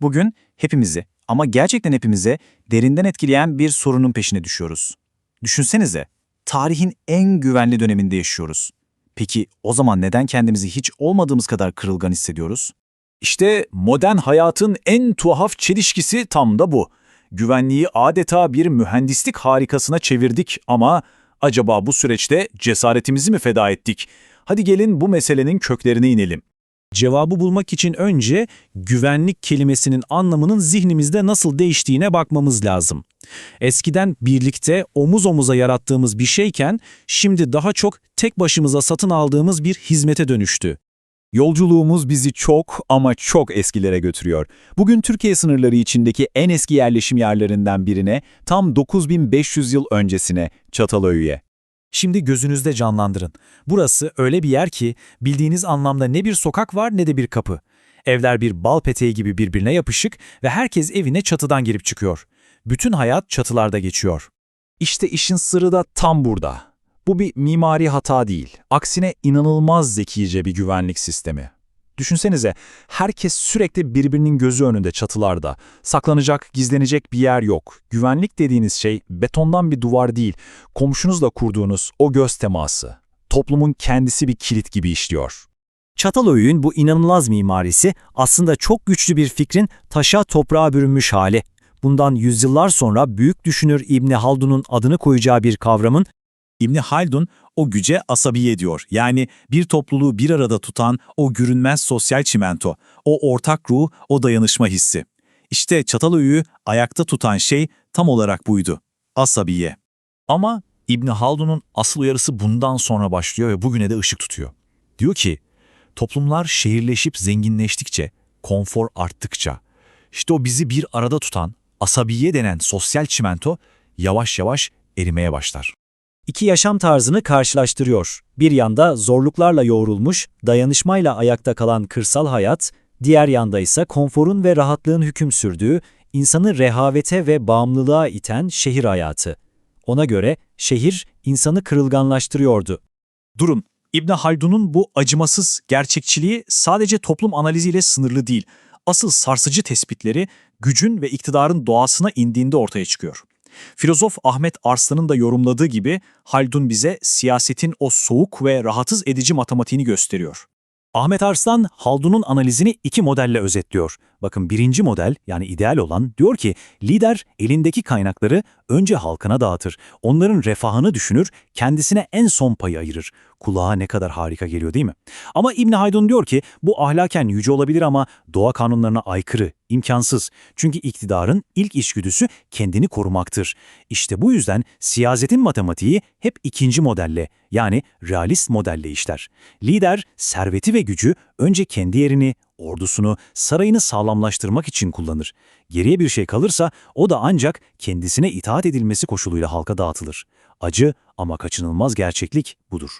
Bugün hepimizi ama gerçekten hepimize derinden etkileyen bir sorunun peşine düşüyoruz. Düşünsenize, tarihin en güvenli döneminde yaşıyoruz. Peki o zaman neden kendimizi hiç olmadığımız kadar kırılgan hissediyoruz? İşte modern hayatın en tuhaf çelişkisi tam da bu. Güvenliği adeta bir mühendislik harikasına çevirdik ama acaba bu süreçte cesaretimizi mi feda ettik? Hadi gelin bu meselenin köklerine inelim. Cevabı bulmak için önce güvenlik kelimesinin anlamının zihnimizde nasıl değiştiğine bakmamız lazım. Eskiden birlikte omuz omuza yarattığımız bir şeyken şimdi daha çok tek başımıza satın aldığımız bir hizmete dönüştü. Yolculuğumuz bizi çok ama çok eskilere götürüyor. Bugün Türkiye sınırları içindeki en eski yerleşim yerlerinden birine, tam 9500 yıl öncesine, Çatalhöyük'e. Şimdi gözünüzde canlandırın. Burası öyle bir yer ki bildiğiniz anlamda ne bir sokak var ne de bir kapı. Evler bir bal peteği gibi birbirine yapışık ve herkes evine çatıdan girip çıkıyor. Bütün hayat çatılarda geçiyor. İşte işin sırrı da tam burada. Bu bir mimari hata değil. Aksine inanılmaz zekice bir güvenlik sistemi. Düşünsenize, herkes sürekli birbirinin gözü önünde çatılarda. Saklanacak, gizlenecek bir yer yok. Güvenlik dediğiniz şey betondan bir duvar değil, komşunuzla kurduğunuz o göz teması. Toplumun kendisi bir kilit gibi işliyor. Çatalhöyük'ün bu inanılmaz mimarisi aslında çok güçlü bir fikrin taşa toprağa bürünmüş hali. Bundan yüzyıllar sonra büyük düşünür İbni Haldun'un adını koyacağı bir kavramın İbni Haldun o güce asabiye diyor. Yani bir topluluğu bir arada tutan o görünmez sosyal çimento, o ortak ruh, o dayanışma hissi. İşte Çatalhöyük'ü ayakta tutan şey tam olarak buydu. Asabiye. Ama İbni Haldun'un asıl uyarısı bundan sonra başlıyor ve bugüne de ışık tutuyor. Diyor ki, toplumlar şehirleşip zenginleştikçe, konfor arttıkça, işte o bizi bir arada tutan, asabiye denen sosyal çimento yavaş yavaş erimeye başlar. İki yaşam tarzını karşılaştırıyor. Bir yanda zorluklarla yoğrulmuş, dayanışmayla ayakta kalan kırsal hayat, diğer yanda ise konforun ve rahatlığın hüküm sürdüğü, insanı rehavete ve bağımlılığa iten şehir hayatı. Ona göre şehir insanı kırılganlaştırıyordu. Durun, İbn Haldun'un bu acımasız gerçekçiliği sadece toplum analiziyle sınırlı değil. Asıl sarsıcı tespitleri gücün ve iktidarın doğasına indiğinde ortaya çıkıyor. Filozof Ahmet Arslan'ın da yorumladığı gibi Haldun bize siyasetin o soğuk ve rahatsız edici matematiğini gösteriyor. Ahmet Arslan, Haldun'un analizini iki modelle özetliyor. Bakın birinci model yani ideal olan diyor ki lider elindeki kaynakları önce halkına dağıtır. Onların refahını düşünür, kendisine en son payı ayırır. Kulağa ne kadar harika geliyor değil mi? Ama İbn Haldun diyor ki bu ahlaken yüce olabilir ama doğa kanunlarına aykırı, imkansız. Çünkü iktidarın ilk içgüdüsü kendini korumaktır. İşte bu yüzden siyasetin matematiği hep ikinci modelle yani realist modelle işler. Lider serveti ve gücü önce kendi yerini, ordusunu, sarayını sağlamlaştırmak için kullanır. Geriye bir şey kalırsa o da ancak kendisine itaat edilmesi koşuluyla halka dağıtılır. Acı ama kaçınılmaz gerçeklik budur.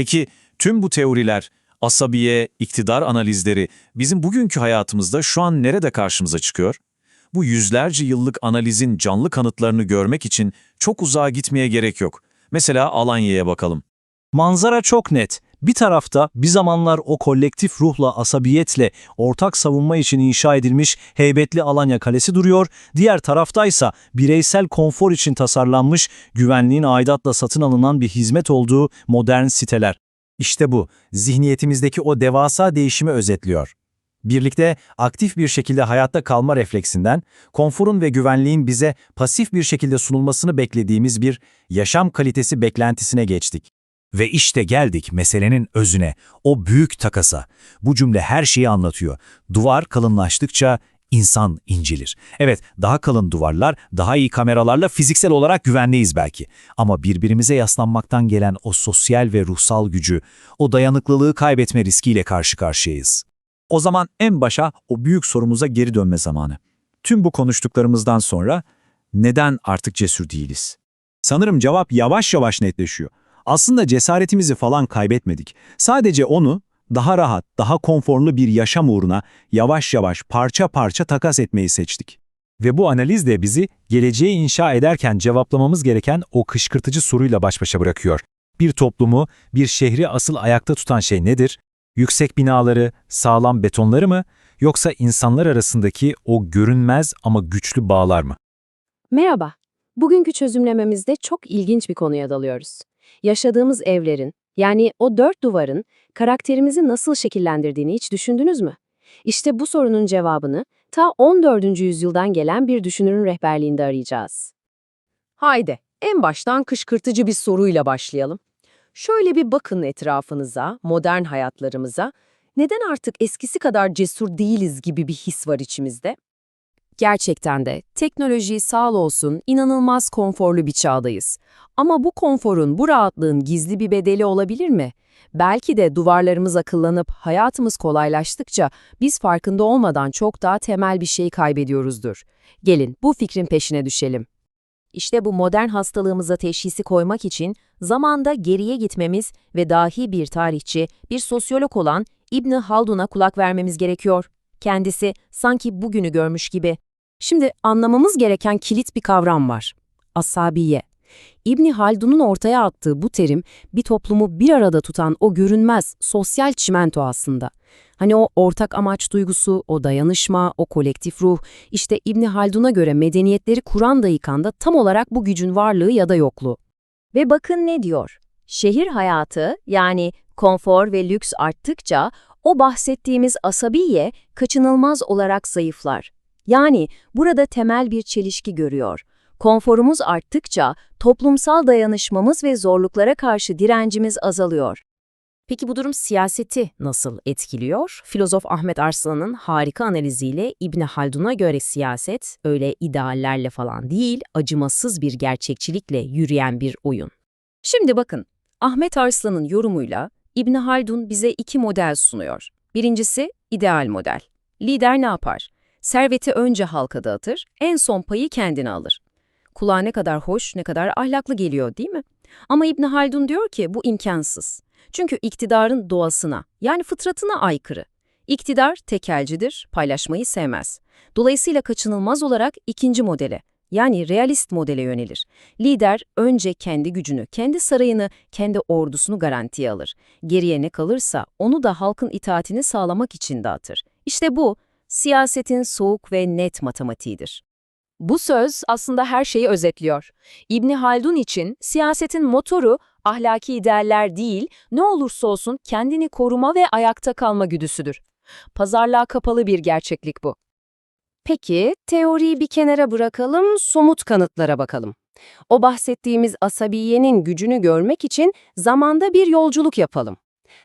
Peki tüm bu teoriler, asabiye, iktidar analizleri bizim bugünkü hayatımızda şu an nerede karşımıza çıkıyor? Bu yüzlerce yıllık analizin canlı kanıtlarını görmek için çok uzağa gitmeye gerek yok. Mesela Alanya'ya bakalım. Manzara çok net. Bir tarafta bir zamanlar o kolektif ruhla, asabiyetle, ortak savunma için inşa edilmiş heybetli Alanya Kalesi duruyor. Diğer taraftaysa bireysel konfor için tasarlanmış, güvenliğin aidatla satın alınan bir hizmet olduğu modern siteler. İşte bu, zihniyetimizdeki o devasa değişimi özetliyor. Birlikte aktif bir şekilde hayatta kalma refleksinden, konforun ve güvenliğin bize pasif bir şekilde sunulmasını beklediğimiz bir yaşam kalitesi beklentisine geçtik. Ve işte geldik meselenin özüne, o büyük takasa. Bu cümle her şeyi anlatıyor. Duvar kalınlaştıkça insan incilir. Evet, daha kalın duvarlar, daha iyi kameralarla fiziksel olarak güvenliyiz belki. Ama birbirimize yaslanmaktan gelen o sosyal ve ruhsal gücü, o dayanıklılığı kaybetme riskiyle karşı karşıyayız. O zaman en başa o büyük sorumuza geri dönme zamanı. Tüm bu konuştuklarımızdan sonra neden artık cesur değiliz? Sanırım cevap yavaş yavaş netleşiyor. Aslında cesaretimizi falan kaybetmedik. Sadece onu daha rahat, daha konforlu bir yaşam uğruna yavaş yavaş parça parça takas etmeyi seçtik. Ve bu analiz de bizi geleceği inşa ederken cevaplamamız gereken o kışkırtıcı soruyla baş başa bırakıyor. Bir toplumu, bir şehri asıl ayakta tutan şey nedir? Yüksek binaları, sağlam betonları mı? yoksa insanlar arasındaki o görünmez ama güçlü bağlar mı? Merhaba. Bugünkü çözümlememizde çok ilginç bir konuya dalıyoruz. Yaşadığımız evlerin, yani o dört duvarın karakterimizi nasıl şekillendirdiğini hiç düşündünüz mü? İşte bu sorunun cevabını ta 14. yüzyıldan gelen bir düşünürün rehberliğinde arayacağız. Haydi, en baştan kışkırtıcı bir soruyla başlayalım. Şöyle bir bakın etrafınıza, modern hayatlarımıza. Neden artık eskisi kadar cesur değiliz gibi bir his var içimizde? Gerçekten de teknoloji sağ olsun inanılmaz konforlu bir çağdayız. Ama bu konforun, bu rahatlığın gizli bir bedeli olabilir mi? Belki de duvarlarımız akıllanıp hayatımız kolaylaştıkça biz farkında olmadan çok daha temel bir şey kaybediyoruzdur. Gelin bu fikrin peşine düşelim. İşte bu modern hastalığımıza teşhisi koymak için zamanda geriye gitmemiz ve dahi bir tarihçi, bir sosyolog olan İbni Haldun'a kulak vermemiz gerekiyor. Kendisi sanki bugünü görmüş gibi. Şimdi anlamamız gereken kilit bir kavram var. Asabiye. İbni Haldun'un ortaya attığı bu terim bir toplumu bir arada tutan o görünmez sosyal çimento aslında. Hani o ortak amaç duygusu, o dayanışma, o kolektif ruh, işte İbni Haldun'a göre medeniyetleri kuran da yıkan da tam olarak bu gücün varlığı ya da yokluğu. Ve bakın ne diyor? Şehir hayatı yani konfor ve lüks arttıkça o bahsettiğimiz asabiye kaçınılmaz olarak zayıflar. Yani burada temel bir çelişki görüyor. Konforumuz arttıkça toplumsal dayanışmamız ve zorluklara karşı direncimiz azalıyor. Peki bu durum siyaseti nasıl etkiliyor? Filozof Ahmet Arslan'ın harika analiziyle İbni Haldun'a göre siyaset öyle ideallerle falan değil, acımasız bir gerçekçilikle yürüyen bir oyun. Şimdi bakın, Ahmet Arslan'ın yorumuyla İbni Haldun bize iki model sunuyor. Birincisi ideal model. Lider ne yapar? Serveti önce halka dağıtır, en son payı kendine alır. Kulağa ne kadar hoş, ne kadar ahlaklı geliyor değil mi? Ama İbni Haldun diyor ki bu imkansız. Çünkü iktidarın doğasına, yani fıtratına aykırı. İktidar tekelcidir, paylaşmayı sevmez. Dolayısıyla kaçınılmaz olarak ikinci modele, yani realist modele yönelir. Lider önce kendi gücünü, kendi sarayını, kendi ordusunu garantiye alır. Geriye ne kalırsa onu da halkın itaatini sağlamak için dağıtır. İşte bu, siyasetin soğuk ve net matematiğidir. Bu söz aslında her şeyi özetliyor. İbni Haldun için siyasetin motoru ahlaki idealler değil, ne olursa olsun kendini koruma ve ayakta kalma güdüsüdür. Pazarlığa kapalı bir gerçeklik bu. Peki, teoriyi bir kenara bırakalım, somut kanıtlara bakalım. O bahsettiğimiz asabiyenin gücünü görmek için zamanda bir yolculuk yapalım.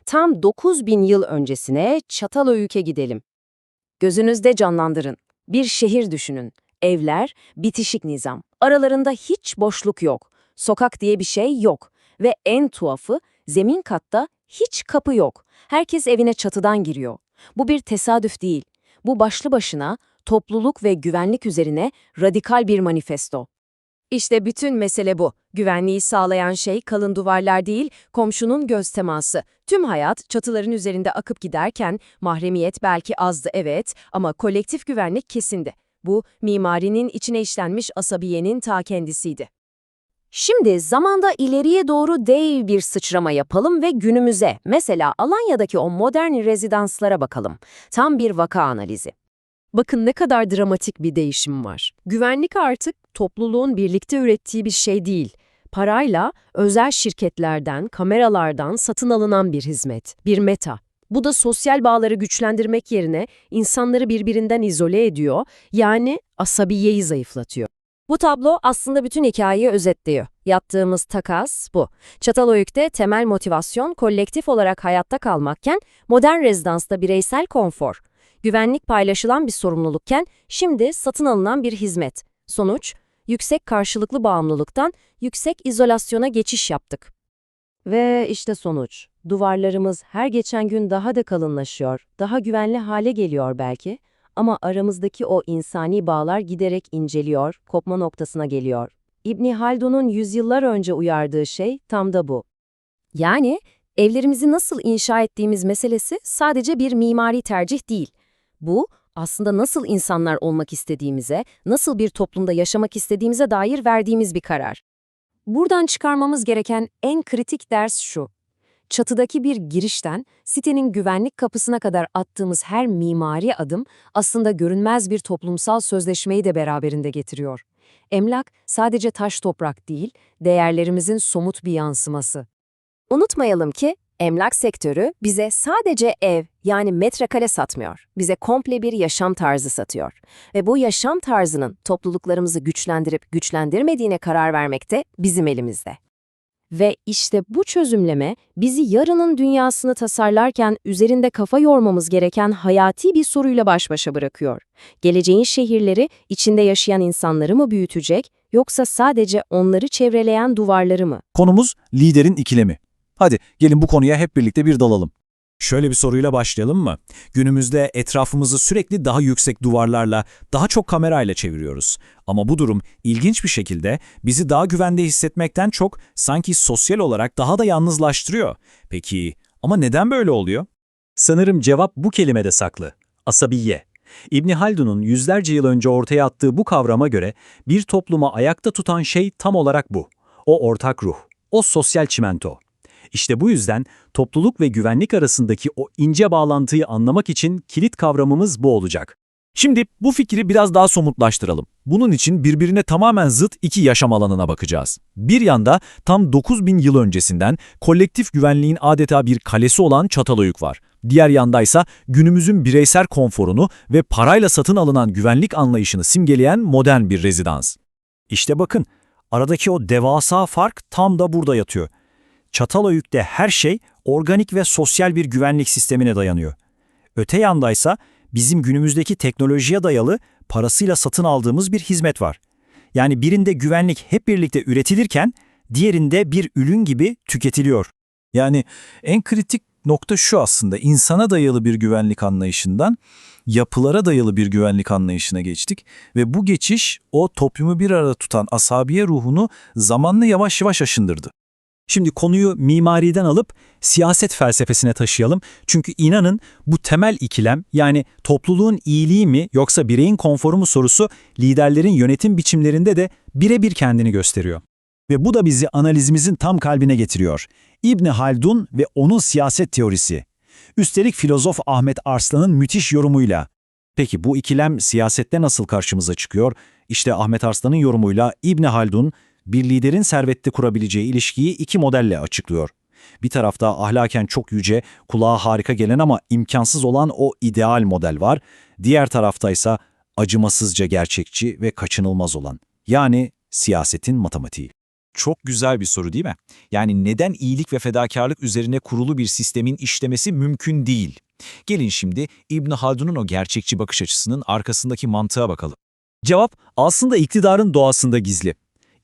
Tam 9000 yıl öncesine Çatalhöyük'e gidelim. Gözünüzde canlandırın. Bir şehir düşünün. Evler, bitişik nizam. Aralarında hiç boşluk yok. Sokak diye bir şey yok. Ve en tuhafı, zemin katta hiç kapı yok. Herkes evine çatıdan giriyor. Bu bir tesadüf değil. Bu başlı başına topluluk ve güvenlik üzerine radikal bir manifesto. İşte bütün mesele bu. Güvenliği sağlayan şey kalın duvarlar değil, komşunun göz teması. Tüm hayat çatıların üzerinde akıp giderken mahremiyet belki azdı evet ama kolektif güvenlik kesindi. Bu mimarinin içine işlenmiş asabiyenin ta kendisiydi. Şimdi zamanda ileriye doğru dev bir sıçrama yapalım ve günümüze, mesela Alanya'daki o modern rezidanslara bakalım. Tam bir vaka analizi. Bakın ne kadar dramatik bir değişim var. Güvenlik artık topluluğun birlikte ürettiği bir şey değil. Parayla, özel şirketlerden, kameralardan satın alınan bir hizmet, bir meta. Bu da sosyal bağları güçlendirmek yerine insanları birbirinden izole ediyor, yani asabiyeyi zayıflatıyor. Bu tablo aslında bütün hikayeyi özetliyor. Yattığımız takas bu. Çatalhöyük'te temel motivasyon kolektif olarak hayatta kalmakken, modern rezidansta bireysel konfor. Güvenlik paylaşılan bir sorumlulukken, şimdi satın alınan bir hizmet. Sonuç, yüksek karşılıklı bağımlılıktan yüksek izolasyona geçiş yaptık. Ve işte sonuç. Duvarlarımız her geçen gün daha da kalınlaşıyor, daha güvenli hale geliyor belki ama aramızdaki o insani bağlar giderek inceliyor, kopma noktasına geliyor. İbni Haldun'un yüzyıllar önce uyardığı şey tam da bu. Yani evlerimizi nasıl inşa ettiğimiz meselesi sadece bir mimari tercih değil. Bu aslında nasıl insanlar olmak istediğimize, nasıl bir toplumda yaşamak istediğimize dair verdiğimiz bir karar. Buradan çıkarmamız gereken en kritik ders şu. Çatıdaki bir girişten sitenin güvenlik kapısına kadar attığımız her mimari adım aslında görünmez bir toplumsal sözleşmeyi de beraberinde getiriyor. Emlak sadece taş toprak değil, değerlerimizin somut bir yansıması. Unutmayalım ki emlak sektörü bize sadece ev yani metrekare satmıyor. Bize komple bir yaşam tarzı satıyor. Ve bu yaşam tarzının topluluklarımızı güçlendirip güçlendirmediğine karar vermek de bizim elimizde. Ve işte bu çözümleme bizi yarının dünyasını tasarlarken üzerinde kafa yormamız gereken hayati bir soruyla baş başa bırakıyor. Geleceğin şehirleri içinde yaşayan insanları mı büyütecek yoksa sadece onları çevreleyen duvarları mı? Konumuz liderin ikilemi. Hadi gelin bu konuya hep birlikte bir dalalım. Şöyle bir soruyla başlayalım mı? Günümüzde etrafımızı sürekli daha yüksek duvarlarla, daha çok kamerayla çeviriyoruz. Ama bu durum ilginç bir şekilde bizi daha güvende hissetmekten çok sanki sosyal olarak daha da yalnızlaştırıyor. Peki ama neden böyle oluyor? Sanırım cevap bu kelimede saklı. Asabiye. İbni Haldun'un yüzlerce yıl önce ortaya attığı bu kavrama göre bir topluma ayakta tutan şey tam olarak bu. O ortak ruh, o sosyal çimento. İşte bu yüzden topluluk ve güvenlik arasındaki o ince bağlantıyı anlamak için kilit kavramımız bu olacak. Şimdi bu fikri biraz daha somutlaştıralım. Bunun için birbirine tamamen zıt iki yaşam alanına bakacağız. Bir yanda tam 9000 yıl öncesinden kolektif güvenliğin adeta bir kalesi olan Çatalhöyük var. Diğer yandaysa günümüzün bireysel konforunu ve parayla satın alınan güvenlik anlayışını simgeleyen modern bir rezidans. İşte bakın, aradaki o devasa fark tam da burada yatıyor. Çatalhöyük'te her şey organik ve sosyal bir güvenlik sistemine dayanıyor. Öte yandaysa bizim günümüzdeki teknolojiye dayalı parasıyla satın aldığımız bir hizmet var. Yani birinde güvenlik hep birlikte üretilirken diğerinde bir ürün gibi tüketiliyor. Yani en kritik nokta şu aslında insana dayalı bir güvenlik anlayışından yapılara dayalı bir güvenlik anlayışına geçtik ve bu geçiş o toplumu bir arada tutan asabiye ruhunu zamanla yavaş yavaş aşındırdı. Şimdi konuyu mimariden alıp siyaset felsefesine taşıyalım. Çünkü inanın bu temel ikilem yani topluluğun iyiliği mi yoksa bireyin konforu mu sorusu liderlerin yönetim biçimlerinde de birebir kendini gösteriyor. Ve bu da bizi analizimizin tam kalbine getiriyor. İbni Haldun ve onun siyaset teorisi. Üstelik filozof Ahmet Arslan'ın müthiş yorumuyla. Peki bu ikilem siyasette nasıl karşımıza çıkıyor? İşte Ahmet Arslan'ın yorumuyla İbni Haldun bir liderin servette kurabileceği ilişkiyi iki modelle açıklıyor. Bir tarafta ahlaken çok yüce, kulağa harika gelen ama imkansız olan o ideal model var. Diğer tarafta ise acımasızca gerçekçi ve kaçınılmaz olan. Yani siyasetin matematiği. Çok güzel bir soru değil mi? Yani neden iyilik ve fedakarlık üzerine kurulu bir sistemin işlemesi mümkün değil? Gelin şimdi İbn Haldun'un o gerçekçi bakış açısının arkasındaki mantığa bakalım. Cevap aslında iktidarın doğasında gizli.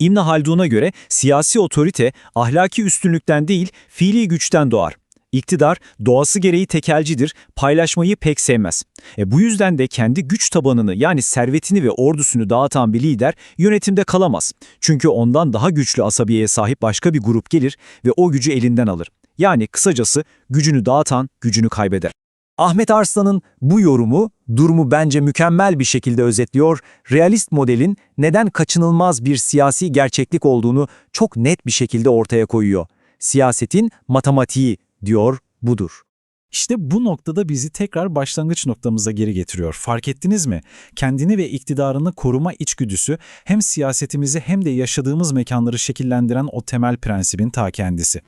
İbn Haldun'a göre siyasi otorite ahlaki üstünlükten değil, fiili güçten doğar. İktidar doğası gereği tekelcidir, paylaşmayı pek sevmez. E bu yüzden de kendi güç tabanını yani servetini ve ordusunu dağıtan bir lider yönetimde kalamaz. Çünkü ondan daha güçlü asabiyeye sahip başka bir grup gelir ve o gücü elinden alır. Yani kısacası gücünü dağıtan gücünü kaybeder. Ahmet Arslan'ın bu yorumu durumu bence mükemmel bir şekilde özetliyor. Realist modelin neden kaçınılmaz bir siyasi gerçeklik olduğunu çok net bir şekilde ortaya koyuyor. Siyasetin matematiği diyor budur. İşte bu noktada bizi tekrar başlangıç noktamıza geri getiriyor. Fark ettiniz mi? Kendini ve iktidarını koruma içgüdüsü hem siyasetimizi hem de yaşadığımız mekanları şekillendiren o temel prensibin ta kendisi.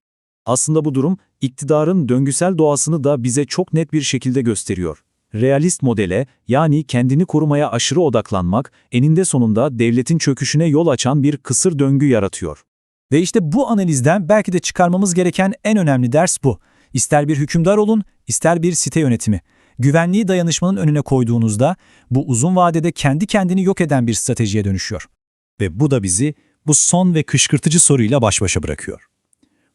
Aslında bu durum iktidarın döngüsel doğasını da bize çok net bir şekilde gösteriyor. Realist modele yani kendini korumaya aşırı odaklanmak eninde sonunda devletin çöküşüne yol açan bir kısır döngü yaratıyor. Ve işte bu analizden belki de çıkarmamız gereken en önemli ders bu. İster bir hükümdar olun, ister bir site yönetimi. Güvenliği dayanışmanın önüne koyduğunuzda bu uzun vadede kendi kendini yok eden bir stratejiye dönüşüyor. Ve bu da bizi bu son ve kışkırtıcı soruyla baş başa bırakıyor.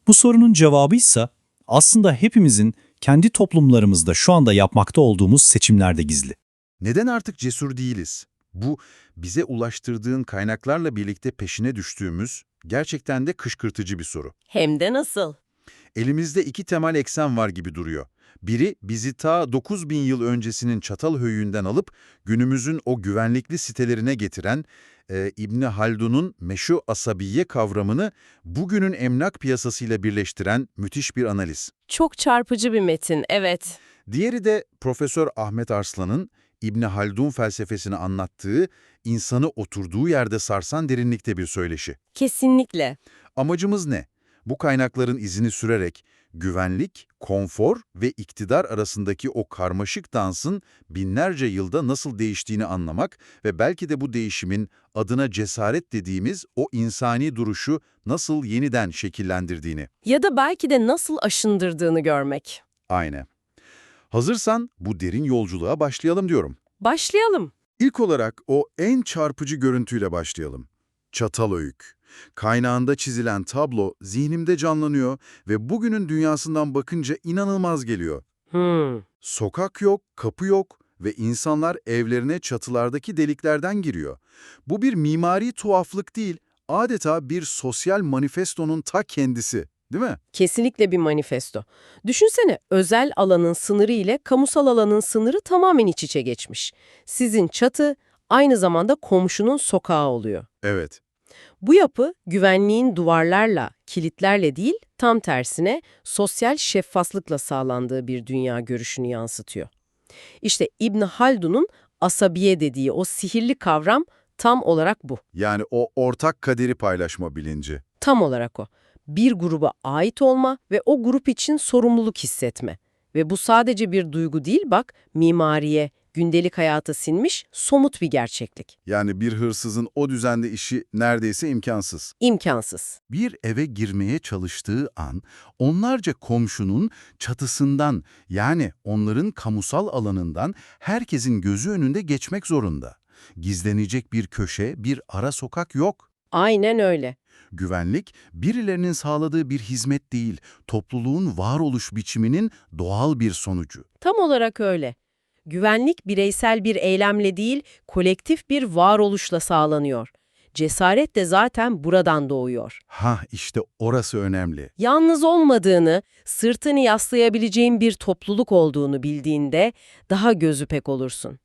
Bu sorunun cevabı ise aslında hepimizin kendi toplumlarımızda şu anda yapmakta olduğumuz seçimlerde gizli. Neden artık cesur değiliz? Bu, bize ulaştırdığın kaynaklarla birlikte peşine düştüğümüz gerçekten de kışkırtıcı bir soru. Hem de nasıl? Elimizde iki temel eksen var gibi duruyor. Biri bizi ta 9000 yıl öncesinin Çatalhöyü'nden alıp günümüzün o güvenlikli sitelerine getiren e, İbni Haldun'un meşhur asabiye kavramını bugünün emlak piyasasıyla birleştiren müthiş bir analiz. Çok çarpıcı bir metin, evet. Diğeri de Profesör Ahmet Arslan'ın İbni Haldun felsefesini anlattığı, insanı oturduğu yerde sarsan derinlikte bir söyleşi. Kesinlikle. Amacımız ne? Bu kaynakların izini sürerek güvenlik, konfor ve iktidar arasındaki o karmaşık dansın binlerce yılda nasıl değiştiğini anlamak ve belki de bu değişimin adına cesaret dediğimiz o insani duruşu nasıl yeniden şekillendirdiğini. Ya da belki de nasıl aşındırdığını görmek. Aynen. Hazırsan bu derin yolculuğa başlayalım diyorum. Başlayalım. İlk olarak o en çarpıcı görüntüyle başlayalım. Çatalhöyük. Kaynağında çizilen tablo zihnimde canlanıyor ve bugünün dünyasından bakınca inanılmaz geliyor. Hmm. Sokak yok, kapı yok ve insanlar evlerine çatılardaki deliklerden giriyor. Bu bir mimari tuhaflık değil, adeta bir sosyal manifestonun ta kendisi, değil mi? Kesinlikle bir manifesto. Düşünsene, özel alanın sınırı ile kamusal alanın sınırı tamamen iç içe geçmiş. Sizin çatı aynı zamanda komşunun sokağı oluyor. Evet. Bu yapı güvenliğin duvarlarla, kilitlerle değil, tam tersine sosyal şeffaflıkla sağlandığı bir dünya görüşünü yansıtıyor. İşte İbn Haldun'un asabiye dediği o sihirli kavram tam olarak bu. Yani o ortak kaderi paylaşma bilinci. Tam olarak o. Bir gruba ait olma ve o grup için sorumluluk hissetme. Ve bu sadece bir duygu değil bak, mimariye, gündelik hayata sinmiş somut bir gerçeklik. Yani bir hırsızın o düzende işi neredeyse imkansız. İmkansız. Bir eve girmeye çalıştığı an onlarca komşunun çatısından yani onların kamusal alanından herkesin gözü önünde geçmek zorunda. Gizlenecek bir köşe, bir ara sokak yok. Aynen öyle. Güvenlik, birilerinin sağladığı bir hizmet değil, topluluğun varoluş biçiminin doğal bir sonucu. Tam olarak öyle. Güvenlik bireysel bir eylemle değil, kolektif bir varoluşla sağlanıyor. Cesaret de zaten buradan doğuyor. Ha işte orası önemli. Yalnız olmadığını, sırtını yaslayabileceğin bir topluluk olduğunu bildiğinde daha gözü pek olursun.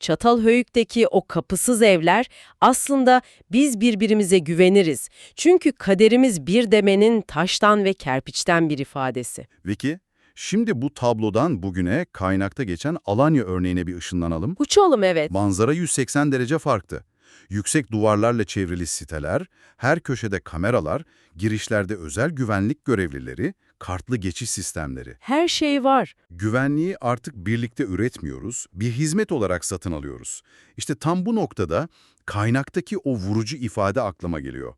Çatalhöyük'teki o kapısız evler aslında biz birbirimize güveniriz. Çünkü kaderimiz bir demenin taştan ve kerpiçten bir ifadesi. Vicky, şimdi bu tablodan bugüne kaynakta geçen Alanya örneğine bir ışınlanalım. Uçalım evet. Manzara 180 derece farklı. Yüksek duvarlarla çevrili siteler, her köşede kameralar, girişlerde özel güvenlik görevlileri, kartlı geçiş sistemleri. Her şey var. Güvenliği artık birlikte üretmiyoruz, bir hizmet olarak satın alıyoruz. İşte tam bu noktada kaynaktaki o vurucu ifade aklıma geliyor.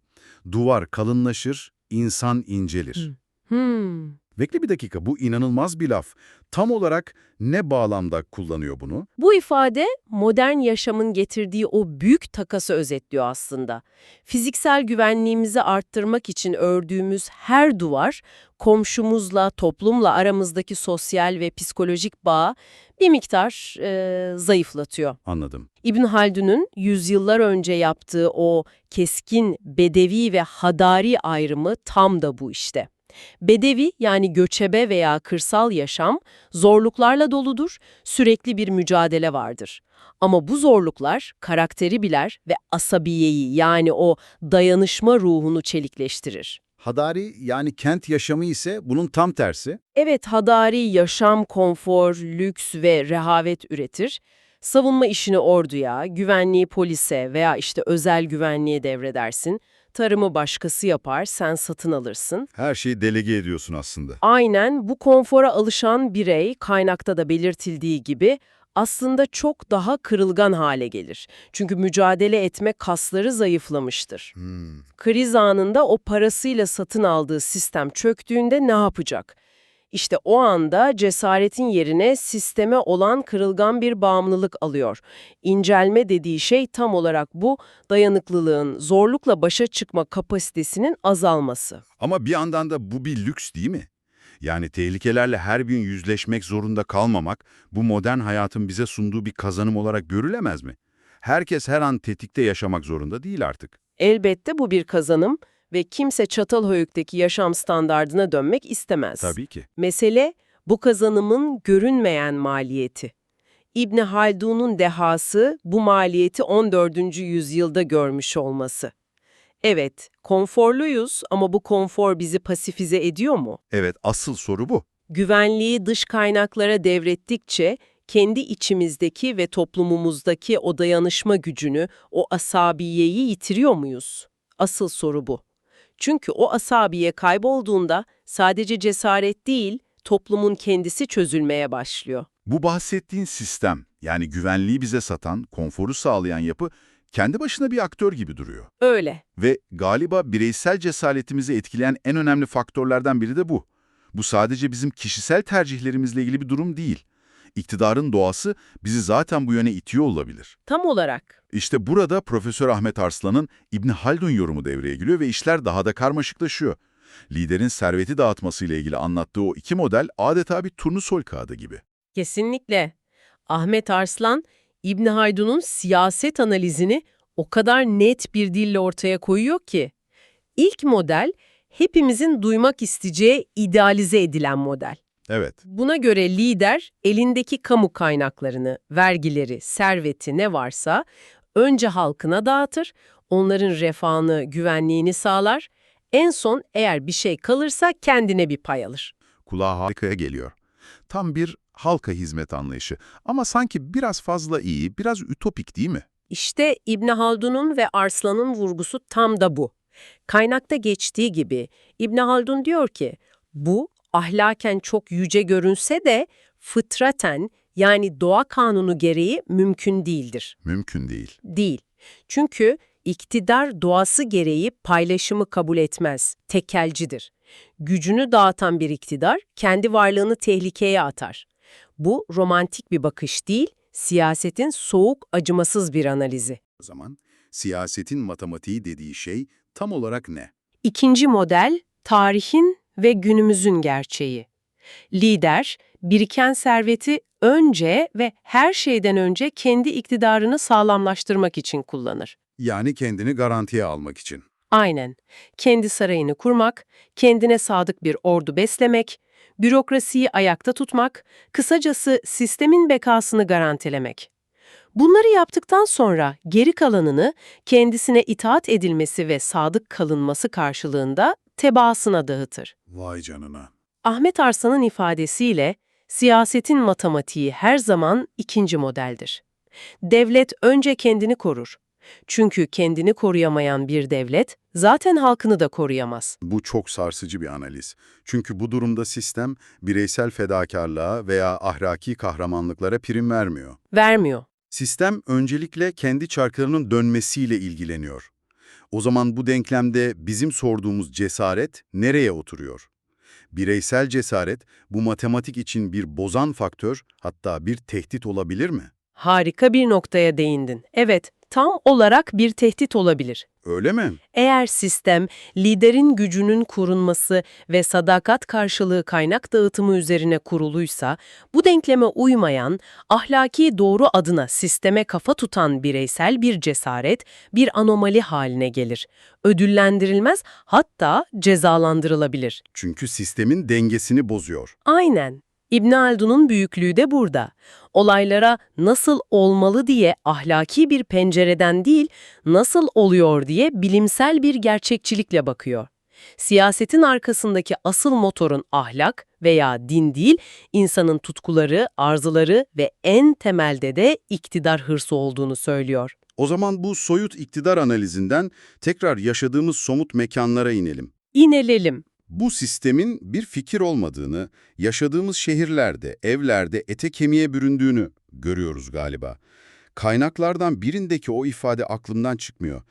Duvar kalınlaşır, insan incelir. Hmm. Bekle bir dakika, bu inanılmaz bir laf. Tam olarak ne bağlamda kullanıyor bunu? Bu ifade modern yaşamın getirdiği o büyük takası özetliyor aslında. Fiziksel güvenliğimizi arttırmak için ördüğümüz her duvar, komşumuzla, toplumla aramızdaki sosyal ve psikolojik bağı bir miktar e, zayıflatıyor. Anladım. İbn Haldun'un yüzyıllar önce yaptığı o keskin bedevi ve hadari ayrımı tam da bu işte. Bedevi yani göçebe veya kırsal yaşam zorluklarla doludur, sürekli bir mücadele vardır. Ama bu zorluklar karakteri biler ve asabiyeyi yani o dayanışma ruhunu çelikleştirir. Hadari yani kent yaşamı ise bunun tam tersi. Evet hadari yaşam, konfor, lüks ve rehavet üretir. Savunma işini orduya, güvenliği polise veya işte özel güvenliğe devredersin. Tarımı başkası yapar, sen satın alırsın. Her şeyi delege ediyorsun aslında. Aynen bu konfora alışan birey kaynakta da belirtildiği gibi aslında çok daha kırılgan hale gelir. Çünkü mücadele etme kasları zayıflamıştır. Hmm. Kriz anında o parasıyla satın aldığı sistem çöktüğünde ne yapacak? İşte o anda cesaretin yerine sisteme olan kırılgan bir bağımlılık alıyor. İncelme dediği şey tam olarak bu, dayanıklılığın, zorlukla başa çıkma kapasitesinin azalması. Ama bir yandan da bu bir lüks değil mi? Yani tehlikelerle her gün yüzleşmek zorunda kalmamak, bu modern hayatın bize sunduğu bir kazanım olarak görülemez mi? Herkes her an tetikte yaşamak zorunda değil artık. Elbette bu bir kazanım ve kimse Çatalhöyük'teki yaşam standardına dönmek istemez. Tabii ki. Mesele bu kazanımın görünmeyen maliyeti. İbni Haldun'un dehası bu maliyeti 14. yüzyılda görmüş olması. Evet, konforluyuz ama bu konfor bizi pasifize ediyor mu? Evet, asıl soru bu. Güvenliği dış kaynaklara devrettikçe kendi içimizdeki ve toplumumuzdaki o dayanışma gücünü, o asabiyeyi yitiriyor muyuz? Asıl soru bu. Çünkü o asabiye kaybolduğunda sadece cesaret değil, toplumun kendisi çözülmeye başlıyor. Bu bahsettiğin sistem, yani güvenliği bize satan, konforu sağlayan yapı, kendi başına bir aktör gibi duruyor. Öyle. Ve galiba bireysel cesaretimizi etkileyen en önemli faktörlerden biri de bu. Bu sadece bizim kişisel tercihlerimizle ilgili bir durum değil. İktidarın doğası bizi zaten bu yöne itiyor olabilir. Tam olarak. İşte burada Profesör Ahmet Arslan'ın İbn Haldun yorumu devreye giriyor ve işler daha da karmaşıklaşıyor. Liderin serveti dağıtmasıyla ilgili anlattığı o iki model adeta bir turnusol kağıdı gibi. Kesinlikle. Ahmet Arslan, İbni Haldun'un siyaset analizini o kadar net bir dille ortaya koyuyor ki. İlk model, hepimizin duymak isteyeceği idealize edilen model. Evet, Buna göre lider elindeki kamu kaynaklarını, vergileri, serveti ne varsa önce halkına dağıtır, onların refahını, güvenliğini sağlar, en son eğer bir şey kalırsa kendine bir pay alır. kulağa harikaya geliyor. Tam bir halka hizmet anlayışı ama sanki biraz fazla iyi, biraz ütopik değil mi? İşte İbn Haldun'un ve Arslan'ın vurgusu tam da bu. Kaynakta geçtiği gibi İbn Haldun diyor ki, bu ahlaken çok yüce görünse de fıtraten yani doğa kanunu gereği mümkün değildir. Mümkün değil. Değil. Çünkü iktidar doğası gereği paylaşımı kabul etmez, tekelcidir. Gücünü dağıtan bir iktidar kendi varlığını tehlikeye atar. Bu romantik bir bakış değil, siyasetin soğuk, acımasız bir analizi. O zaman siyasetin matematiği dediği şey tam olarak ne? İkinci model, tarihin ve günümüzün gerçeği. Lider, biriken serveti önce ve her şeyden önce kendi iktidarını sağlamlaştırmak için kullanır. Yani kendini garantiye almak için. Aynen. Kendi sarayını kurmak, kendine sadık bir ordu beslemek, bürokrasiyi ayakta tutmak, kısacası sistemin bekasını garantilemek. Bunları yaptıktan sonra geri kalanını kendisine itaat edilmesi ve sadık kalınması karşılığında tebaasına dağıtır. Vay canına. Ahmet Arslan'ın ifadesiyle siyasetin matematiği her zaman ikinci modeldir. Devlet önce kendini korur. Çünkü kendini koruyamayan bir devlet zaten halkını da koruyamaz. Bu çok sarsıcı bir analiz. Çünkü bu durumda sistem bireysel fedakarlığa veya ahlaki kahramanlıklara prim vermiyor. Vermiyor. Sistem öncelikle kendi çarklarının dönmesiyle ilgileniyor. O zaman bu denklemde bizim sorduğumuz cesaret nereye oturuyor? Bireysel cesaret bu matematik için bir bozan faktör, hatta bir tehdit olabilir mi? Harika bir noktaya değindin. Evet, tam olarak bir tehdit olabilir. Öyle mi? Eğer sistem, liderin gücünün korunması ve sadakat karşılığı kaynak dağıtımı üzerine kuruluysa, bu denkleme uymayan, ahlaki doğru adına sisteme kafa tutan bireysel bir cesaret, bir anomali haline gelir. Ödüllendirilmez, hatta cezalandırılabilir. Çünkü sistemin dengesini bozuyor. Aynen. İbn Haldun'un büyüklüğü de burada. Olaylara nasıl olmalı diye ahlaki bir pencereden değil, nasıl oluyor diye bilimsel bir gerçekçilikle bakıyor. Siyasetin arkasındaki asıl motorun ahlak veya din değil, insanın tutkuları, arzuları ve en temelde de iktidar hırsı olduğunu söylüyor. O zaman bu soyut iktidar analizinden tekrar yaşadığımız somut mekanlara inelim. İnelelim. Bu sistemin bir fikir olmadığını, yaşadığımız şehirlerde, evlerde ete kemiğe büründüğünü görüyoruz galiba. Kaynaklardan birindeki o ifade aklımdan çıkmıyor.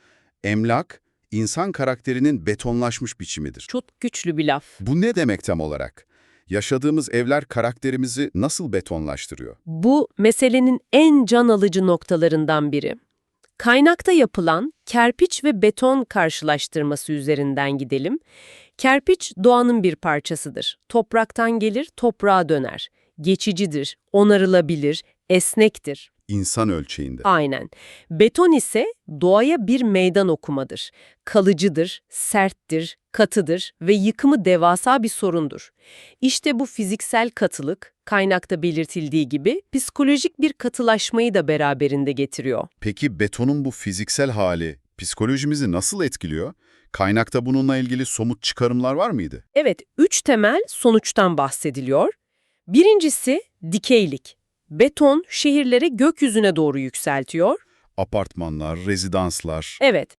Emlak, insan karakterinin betonlaşmış biçimidir. Çok güçlü bir laf. Bu ne demek tam olarak? Yaşadığımız evler karakterimizi nasıl betonlaştırıyor? Bu meselenin en can alıcı noktalarından biri. Kaynakta yapılan kerpiç ve beton karşılaştırması üzerinden gidelim. Kerpiç doğanın bir parçasıdır. Topraktan gelir, toprağa döner. Geçicidir, onarılabilir, esnektir. İnsan ölçeğinde. Aynen. Beton ise doğaya bir meydan okumadır. Kalıcıdır, serttir, katıdır ve yıkımı devasa bir sorundur. İşte bu fiziksel katılık, Kaynakta belirtildiği gibi psikolojik bir katılaşmayı da beraberinde getiriyor. Peki betonun bu fiziksel hali psikolojimizi nasıl etkiliyor? Kaynakta bununla ilgili somut çıkarımlar var mıydı? Evet, üç temel sonuçtan bahsediliyor. Birincisi dikeylik. Beton şehirleri gökyüzüne doğru yükseltiyor. Apartmanlar, rezidanslar. Evet,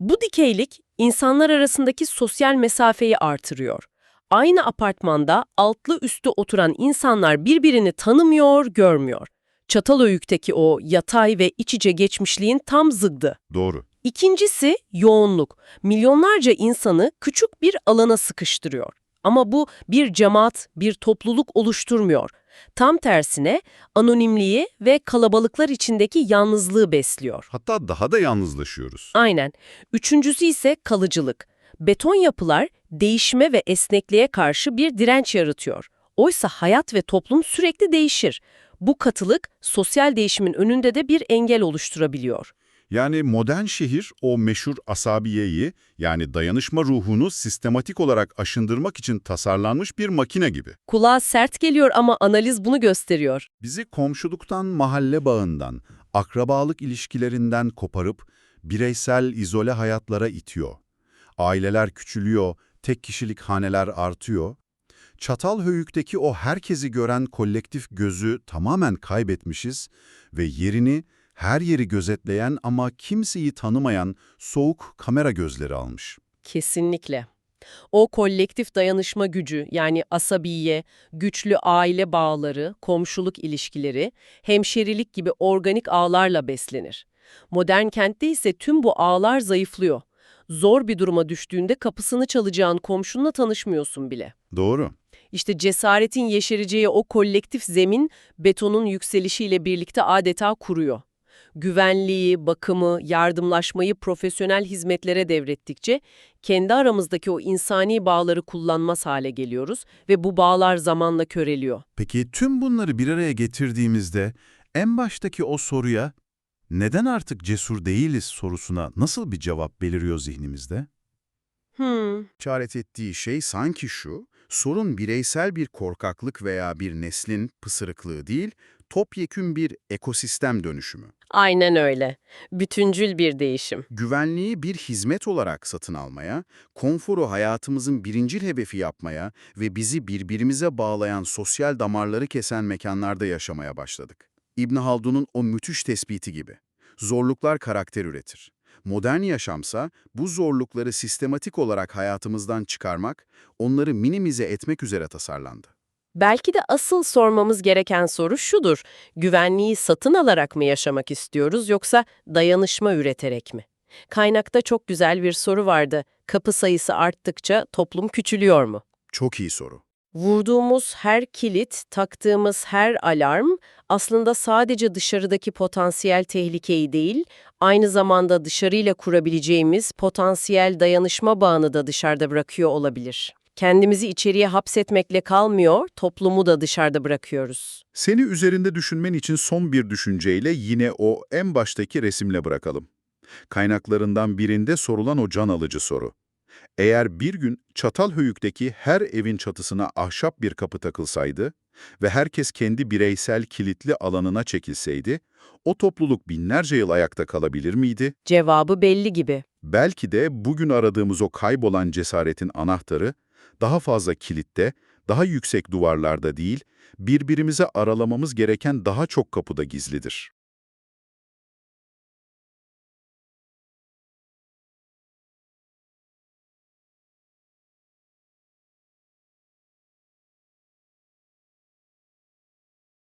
bu dikeylik insanlar arasındaki sosyal mesafeyi artırıyor. Aynı apartmanda altlı üstü oturan insanlar birbirini tanımıyor, görmüyor. Çatalhöyük'teki o yatay ve iç içe geçmişliğin tam zıddı. Doğru. İkincisi yoğunluk. Milyonlarca insanı küçük bir alana sıkıştırıyor. Ama bu bir cemaat, bir topluluk oluşturmuyor. Tam tersine anonimliği ve kalabalıklar içindeki yalnızlığı besliyor. Hatta daha da yalnızlaşıyoruz. Aynen. Üçüncüsü ise kalıcılık. Beton yapılar değişime ve esnekliğe karşı bir direnç yaratıyor. Oysa hayat ve toplum sürekli değişir. Bu katılık sosyal değişimin önünde de bir engel oluşturabiliyor. Yani modern şehir o meşhur asabiyeyi yani dayanışma ruhunu sistematik olarak aşındırmak için tasarlanmış bir makine gibi. Kulağa sert geliyor ama analiz bunu gösteriyor. Bizi komşuluktan, mahalle bağından, akrabalık ilişkilerinden koparıp bireysel izole hayatlara itiyor. Aileler küçülüyor, tek kişilik haneler artıyor. Çatalhöyük'teki o herkesi gören kolektif gözü tamamen kaybetmişiz ve yerini her yeri gözetleyen ama kimseyi tanımayan soğuk kamera gözleri almış. Kesinlikle. O kolektif dayanışma gücü yani asabiye, güçlü aile bağları, komşuluk ilişkileri, hemşerilik gibi organik ağlarla beslenir. Modern kentte ise tüm bu ağlar zayıflıyor. Zor bir duruma düştüğünde kapısını çalacağın komşunla tanışmıyorsun bile. Doğru. İşte cesaretin yeşereceği o kolektif zemin betonun yükselişiyle birlikte adeta kuruyor. Güvenliği, bakımı, yardımlaşmayı profesyonel hizmetlere devrettikçe kendi aramızdaki o insani bağları kullanmaz hale geliyoruz ve bu bağlar zamanla köreliyor. Peki tüm bunları bir araya getirdiğimizde en baştaki o soruya neden artık cesur değiliz sorusuna nasıl bir cevap beliriyor zihnimizde? Hmm, İşaret ettiği şey sanki şu, sorun bireysel bir korkaklık veya bir neslin pısırıklığı değil, topyekün bir ekosistem dönüşümü. aynen öyle. Bütüncül bir değişim. Güvenliği bir hizmet olarak satın almaya, konforu hayatımızın birincil hedefi yapmaya ve bizi birbirimize bağlayan sosyal damarları kesen mekanlarda yaşamaya başladık. İbn Haldun'un o müthiş tespiti gibi. Zorluklar karakter üretir. Modern yaşamsa bu zorlukları sistematik olarak hayatımızdan çıkarmak, onları minimize etmek üzere tasarlandı. Belki de asıl sormamız gereken soru şudur. Güvenliği satın alarak mı yaşamak istiyoruz yoksa dayanışma üreterek mi? Kaynakta çok güzel bir soru vardı. Kapı sayısı arttıkça toplum küçülüyor mu? Çok iyi soru. Vurduğumuz her kilit, taktığımız her alarm aslında sadece dışarıdaki potansiyel tehlikeyi değil, aynı zamanda dışarıyla kurabileceğimiz potansiyel dayanışma bağını da dışarıda bırakıyor olabilir. Kendimizi içeriye hapsetmekle kalmıyor, toplumu da dışarıda bırakıyoruz. Seni üzerinde düşünmen için son bir düşünceyle yine o en baştaki resimle bırakalım. Kaynaklarından birinde sorulan o can alıcı soru. Eğer bir gün Çatalhöyük'teki her evin çatısına ahşap bir kapı takılsaydı ve herkes kendi bireysel kilitli alanına çekilseydi, o topluluk binlerce yıl ayakta kalabilir miydi? Cevabı belli gibi. Belki de bugün aradığımız o kaybolan cesaretin anahtarı, daha fazla kilitte, daha yüksek duvarlarda değil, birbirimize aralamamız gereken daha çok kapıda gizlidir.